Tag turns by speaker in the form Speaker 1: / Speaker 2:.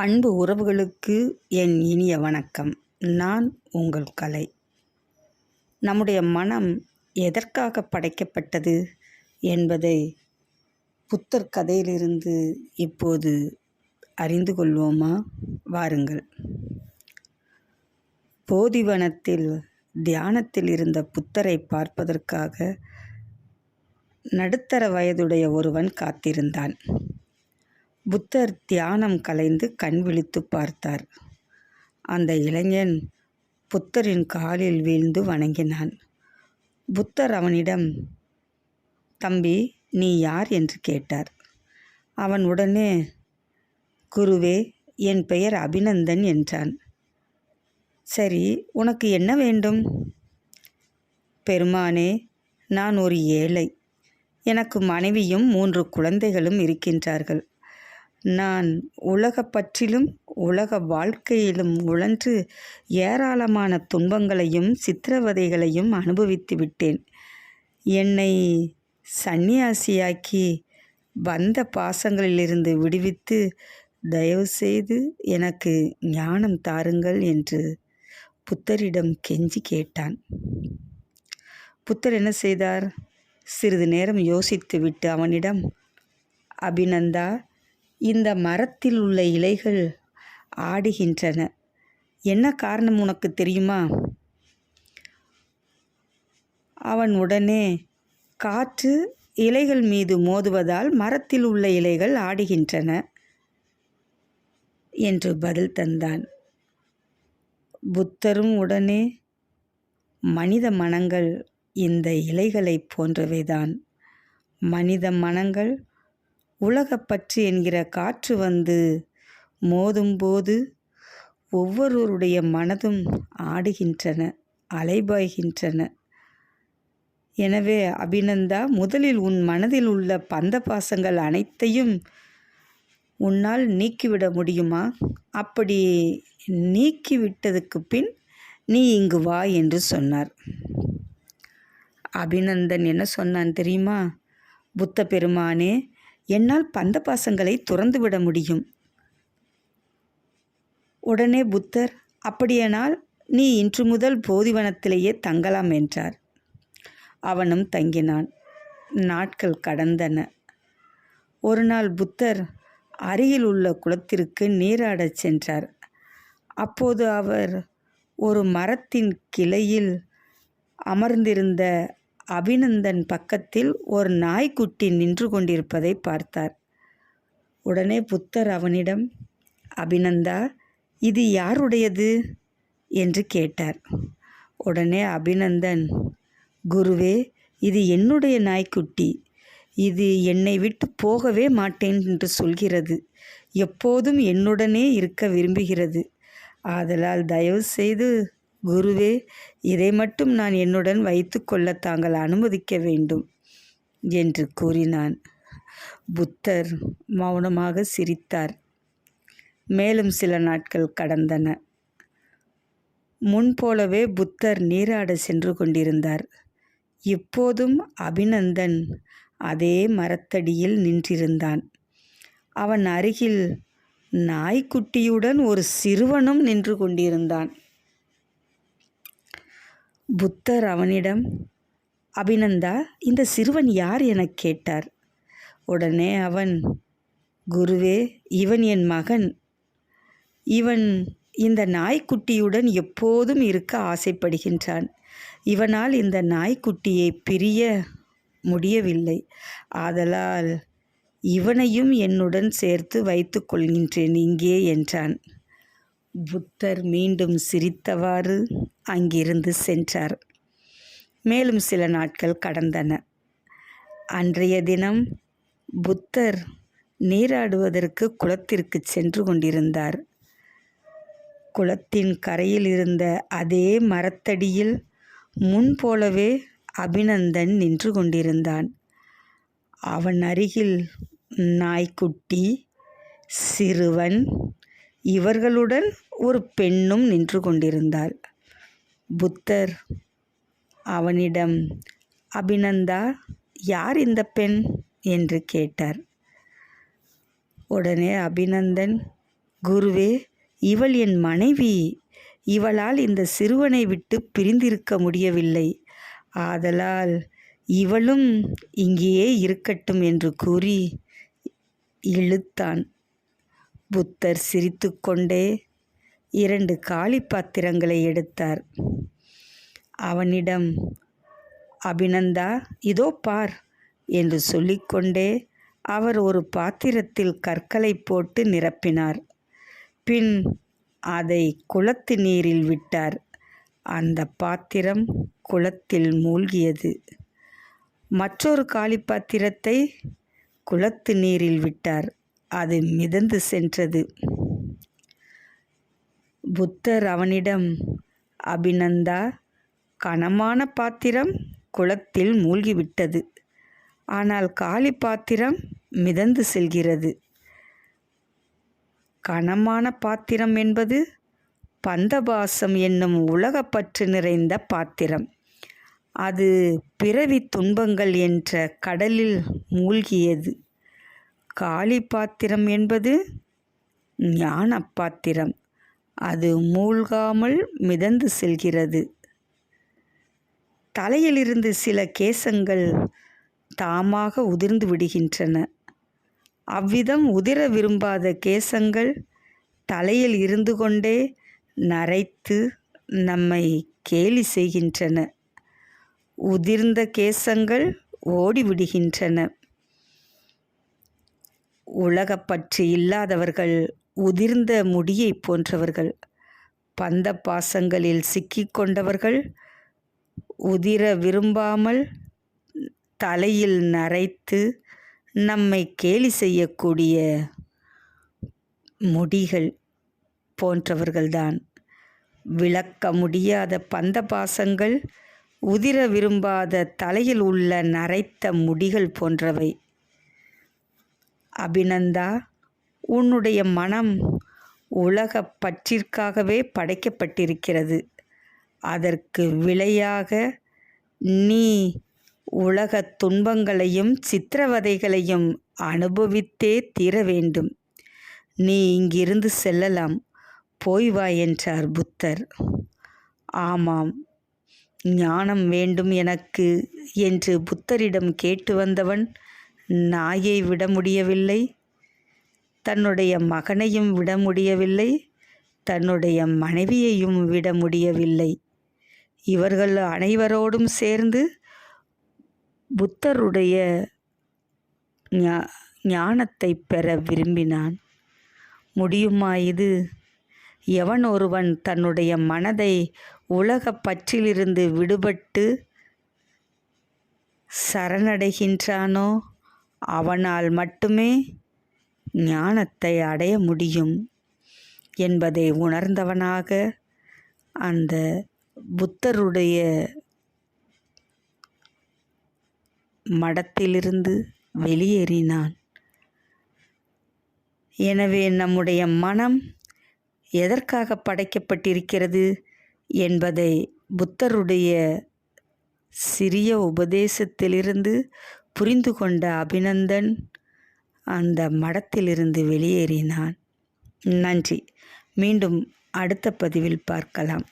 Speaker 1: அன்பு உறவுகளுக்கு என் இனிய வணக்கம். நான் உங்கள் கலை. நம்முடைய மனம் எதற்காக படைக்கப்பட்டது என்பதை புத்தர் கதையிலிருந்து இப்போது அறிந்து கொள்வோமா? வாருங்கள். போதிவனத்தில் தியானத்தில் இருந்த புத்தரை பார்ப்பதற்காக நடுத்தர வயதுடைய ஒருவன் காத்திருந்தான். புத்தர் தியானம் கலைந்து கண் விழித்து பார்த்தார். அந்த இளைஞன் புத்தரின் காலில் வீழ்ந்து வணங்கினான். புத்தர் அவனிடம் தம்பி நீ யார்? என்று கேட்டார். அவன் உடனே குருவே என் பெயர் அபிநந்தன் என்றான். சரி உனக்கு என்ன வேண்டும்? பெருமானே நான் ஒரு ஏழை. எனக்கு மனைவியும் மூன்று குழந்தைகளும் இருக்கின்றார்கள். நான் உலகப்பற்றிலும் உலக வாழ்க்கையிலும் உழன்று ஏராளமான துன்பங்களையும் சித்திரவதைகளையும் அனுபவித்து விட்டேன். என்னை சந்நியாசியாக்கி வந்த பாசங்களிலிருந்து விடுவித்து தயவுசெய்து எனக்கு ஞானம் தாருங்கள் என்று புத்தரிடம் கெஞ்சி கேட்டான். புத்தர் என்ன செய்தார்? சிறிது நேரம் யோசித்துவிட்டு அவனிடம் அபிநந்தா இந்த மரத்தில் உள்ள இலைகள் ஆடுகின்றன. என்ன காரணம் உனக்கு தெரியுமா? அவன் உடனே காற்று இலைகள் மீது மோதுவதால் மரத்தில் உள்ள இலைகள் ஆடுகின்றன என்று பதில் தந்தான். புத்தரும் உடனே மனித மனங்கள் இந்த இலைகளைப் போன்றவைதான். மனித மனங்கள் உலகப்பற்று என்கிற காற்று வந்து மோதும்போது ஒவ்வொருவருடைய மனதும் ஆடுகின்றன அலைபாய்கின்றன. எனவே அபிநந்தா முதலில் உன் மனதில் உள்ள பந்த பாசங்கள் அனைத்தையும் உன்னால் நீக்கிவிட முடியுமா? அப்படி நீக்கிவிட்டதுக்கு பின் நீ இங்கு வா என்று சொன்னார். அபிநந்தன் என்ன சொன்னான் தெரியுமா? புத்த பெருமானே என்னால் பந்த பாசங்களை துறந்துவிட முடியும். உடனே புத்தர் அப்படியானால் நீ இன்று முதல் போதிவனத்திலேயே தங்கலாம் என்றார். அவனும் தங்கினான். நாட்கள் கடந்தன. ஒரு நாள் புத்தர் அருகில் உள்ள குளத்திற்கு நீராடச் சென்றார். அப்போது அவர் ஒரு மரத்தின் கிளையில் அமர்ந்திருந்த அபிநந்தன் பக்கத்தில் ஒரு நாய்க்குட்டி நின்று கொண்டிருப்பதை பார்த்தார். உடனே புத்தர் அவனிடம் அபிநந்தா இது யாருடையது என்று கேட்டார். உடனே அபிநந்தன் குருவே இது என்னுடைய நாய்க்குட்டி. இது என்னை விட்டு போகவே மாட்டேன் என்று சொல்கிறது. எப்போதும் என்னுடனே இருக்க விரும்புகிறது. ஆதலால் தயவு செய்து குருவே இதை மட்டும் நான் என்னுடன் வைத்து கொள்ள தாங்கள் அனுமதிக்க வேண்டும் என்று கூறினான். புத்தர் மௌனமாக சிரித்தார். மேலும் சில நாட்கள் கடந்தன. முன்போலவே புத்தர் நீராட சென்று கொண்டிருந்தார். இப்போதும் அபிநந்தன் அதே மரத்தடியில் நின்றிருந்தான். அவன் அருகில் நாய்க்குட்டியுடன் ஒரு சிறுவனும் நின்று கொண்டிருந்தான். புத்தர் அவனிடம் அபிநந்தா இந்த சிறுவன் யார் எனக் கேட்டார். உடனே அவன் குருவே இவன் என் மகன். இவன் இந்த நாய்க்குட்டியுடன் எப்போதும் இருக்க ஆசைப்படுகின்றான். இவனால் இந்த நாய்க்குட்டியை பிரிய முடியவில்லை. ஆதலால் இவனையும் என்னுடன் சேர்த்து வைத்து கொள்கின்றேன் இங்கே என்றான். புத்தர் மீண்டும் சிரித்தவாறு அங்கிருந்து சென்றார். மேலும் சில நாட்கள் கடந்தன. அன்றைய தினம் புத்தர் நீராடுவதற்கு குளத்திற்கு சென்று கொண்டிருந்தார். குளத்தின் கரையில் இருந்த அதே மரத்தடியில் முன்போலவே அபிநந்தன் நின்று கொண்டிருந்தான். அவன் அருகில் நாய்க்குட்டி சிறுவன் இவர்களுடன் ஒரு பெண்ணும் நின்று கொண்டிருந்தாள். புத்தர் அவனிடம் அபிநந்தா யார் இந்த பெண்? என்று கேட்டார். உடனே அபிநந்தன் குருவே இவள் என் மனைவி. இவளால் இந்த சிறுவனை விட்டு பிரிந்திருக்க முடியவில்லை. ஆதலால் இவளும் இங்கேயே இருக்கட்டும் என்று கூறி இழுத்தான். புத்தர் சிரித்துக்கொண்டே இரண்டு காளி பாத்திரங்களை எடுத்தார். அவனிடம் அபிநந்தா இதோ பார் என்று சொல்லிக்கொண்டே அவர் ஒரு பாத்திரத்தில் கற்களை போட்டு நிரப்பினார். பின் அதை குளத்து நீரில் விட்டார். அந்த பாத்திரம் குளத்தில் மூழ்கியது. மற்றொரு காலி பாத்திரத்தை குளத்து நீரில் விட்டார். அது மிதந்து சென்றது. புத்தர் அவனிடம் அபிநந்தா கனமான பாத்திரம் குளத்தில் மூழ்கிவிட்டது. ஆனால் காலி பாத்திரம் மிதந்து செல்கிறது. கனமான பாத்திரம் என்பது பந்தபாசம் என்னும் உலகப்பற்று நிறைந்த பாத்திரம். அது பிறவி துன்பங்கள் என்ற கடலில் மூழ்கியது. காளி பாத்திரம் என்பது ஞான பாத்திரம் அது மூழ்காமல் மிதந்து செல்கிறது. தலையிலிருந்து சில கேசங்கள் தாமாக உதிர்ந்து விடுகின்றன. அவ்விதம் உதிர விரும்பாத கேசங்கள் தலையில் இருந்து கொண்டே நரைத்து நம்மை கேலி செய்கின்றன. உதிர்ந்த கேசங்கள் ஓடிவிடுகின்றன. உலகப்பற்று இல்லாதவர்கள் உதிர்ந்த முடியை போன்றவர்கள் பந்த பாசங்களில் சிக்கிக்கொண்டவர்கள் உதிர விரும்பாமல் தலையில் நரைத்து நம்மை கேலி செய்யக்கூடிய முடிகள் போன்றவர்கள்தான். விளக்க முடியாத பந்த பாசங்கள் உதிர விரும்பாத தலையில் உள்ள நரைத்த முடிகள் போன்றவை. அபிநந்தா உன்னுடைய மனம் உலகப் பற்றிற்காகவே படைக்கப்பட்டிருக்கிறது. அதற்கு விலையாக நீ உலகத் துன்பங்களையும் சித்திரவதைகளையும் அனுபவித்தே தீர வேண்டும். நீ இங்கிருந்து செல்லலாம். போய் வா என்றார் புத்தர். ஆமாம் ஞானம் வேண்டும் எனக்கு என்று புத்தரிடம் கேட்டு வந்தவன் நாயை விட முடியவில்லை. தன்னுடைய மகனையும் விட முடியவில்லை. தன்னுடைய மனைவியையும் விட முடியவில்லை. இவர்கள் அனைவரோடும் சேர்ந்து புத்தருடைய ஞா- ஞானத்தை பெற விரும்பினான். முடியுமா இது? எவன் ஒருவன் தன்னுடைய மனதை உலக பற்றிலிருந்து விடுபட்டு சரணடைகின்றானோ? அவனால் மட்டுமே ஞானத்தை அடைய முடியும் என்பதை உணர்ந்தவனாக அந்த புத்தருடைய மடத்திலிருந்து வெளியேறினான். எனவே நம்முடைய மனம் எதற்காக படைக்கப்பட்டிருக்கிறது என்பதை புத்தருடைய சிறிய உபதேசத்திலிருந்து புரிந்து கொண்ட அபிநந்தன் அந்த மடத்திலிருந்து வெளியேறினான். நன்றி. மீண்டும் அடுத்த பதிவில் பார்க்கலாம்.